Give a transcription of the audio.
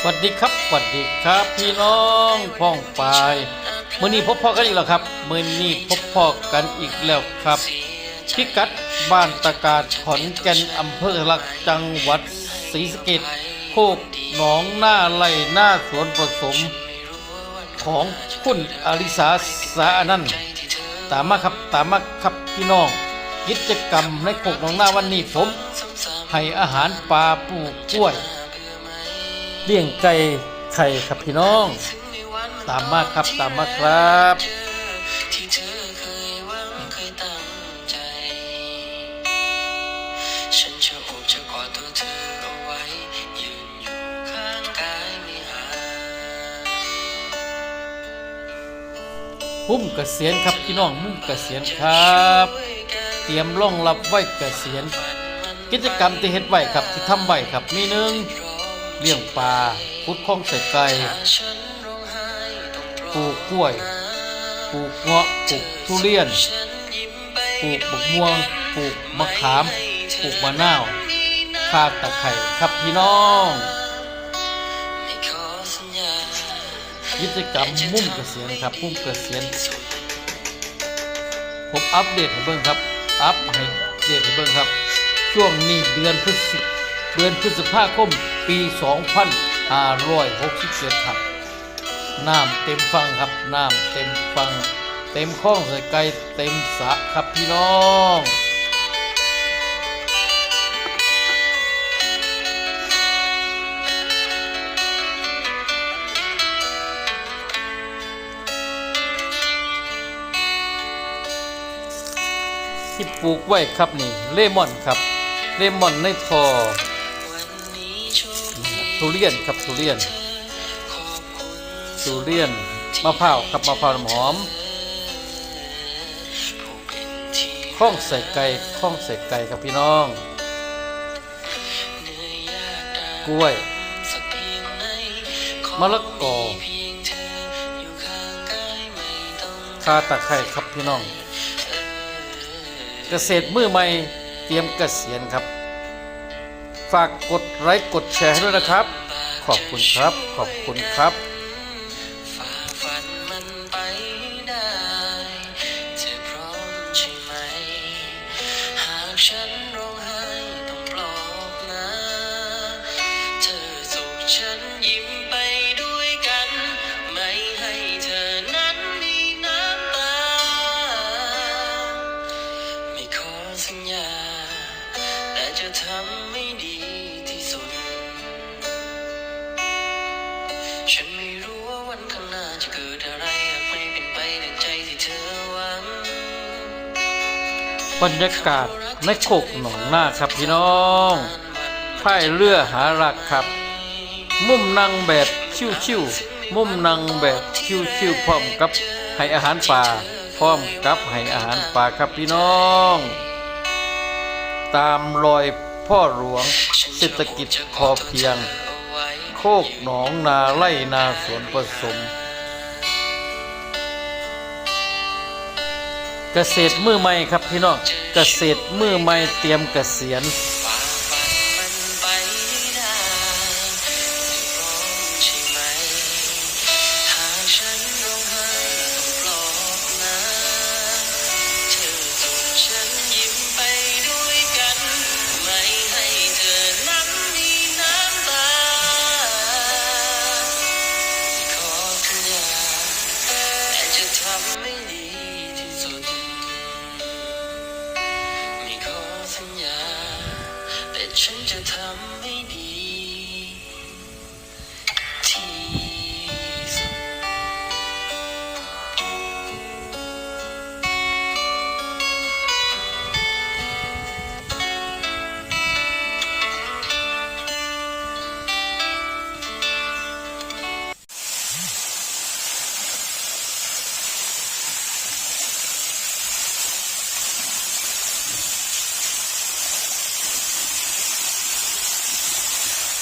สวัสดีครับสวัสดีครับ พี่น้องพ้องปายมือนี้พบพ่อกันอีกแล้วครับมือนี้พบพ่อกันอีกแล้วครับพิกัดบ้านตะการขอนแก่นอำเภอหลักจังหวัดศรีสะเกดโคกหนองหน้าไร่หน้าสวนผสม ของคุณอริสาสาอนันตามมาครับตามมาครับพี่น้อง กิจกรรมในโคกหนองหน้าวันนี้ผมให้อาหารปลาปลูกกล้วย เลี้ยงไก่ไข่ครับพี่น้อง ตามมาครับตามมาครับที่เธอเคยหวังเคยตั้งใจฉันจะโอบจะกอดตัวเธอเอาไว้ยืนอยู่ข้างกายไม่ห่างมุ่มเกษียณครับพี่น้องมุ่มเกษียณครับเตรียมร่องรับไว้เกษียณกิจกรรมที่เฮ็ดไว้ครับที่ทำไว้ครับมีหนึ่งเลี้ยงปลาพุดคล้องใส่ไก่ปลูกกล้วยปลูกเงาะปลูกทุเรียนปลูกบกม่วงปลูกมะขามปลูกมะนาวข้าตะไคร่ครับพี่น้องกิจกรรมมุ่มเกษียณครับมุ่มเกษียณผมอัปเดตให้เบิ่งครับ อัพให้เด็กเบิ่งครับ ช่วงนี้เดือนพฤศจิเดือนพฤษภาคมปี 2567ครับน้ำเต็มฟังครับน้ำเต็มฟัง เต็มคลองใส่ไก่เต็มสระครับพี่น้อง ที่ปลูกไว้ครับนี่เลมอนครับ เลมอนในทอวันนี้โชคดีทุเรียนครับทุเรียนทุเรียนมะพร้าวครับมะพร้าวหอมข้องใส่ไก่ข้องใส่ไก่ครับพี่น้อง กล้วยมะละกอเพียงเธออยู่ข้างกายไม่ต้องคาตะไคร่ครับพี่น้อง เกษตรมือใหม่เตรียมเกษียณครับ ฝากกดไลค์กดแชร์ให้ด้วยนะครับ ขอบคุณครับ ขอบคุณครับ ฉันไม่รู้ว่าวันข้างหน้าจะเกิดอะไรหากไม่เป็นไปดังใจที่เธอหวัง บรรยากาศในโคกหนองหน้าครับพี่น้องพายเรือหารักครับ มุมนั่งแบบชิวๆมุมนั่งแบบชิวๆพร้อมกับให้อาหารปลาพร้อมกับให้อาหารปลาครับพี่น้อง ตามรอยพ่อหลวงเศรษฐกิจพอเพียง โคกหนองนาไล่นาสวนผสม เกษตรมือใหม่ครับพี่น้องเกษตรมือใหม่เตรียมเกษียณ ฉันจะทำ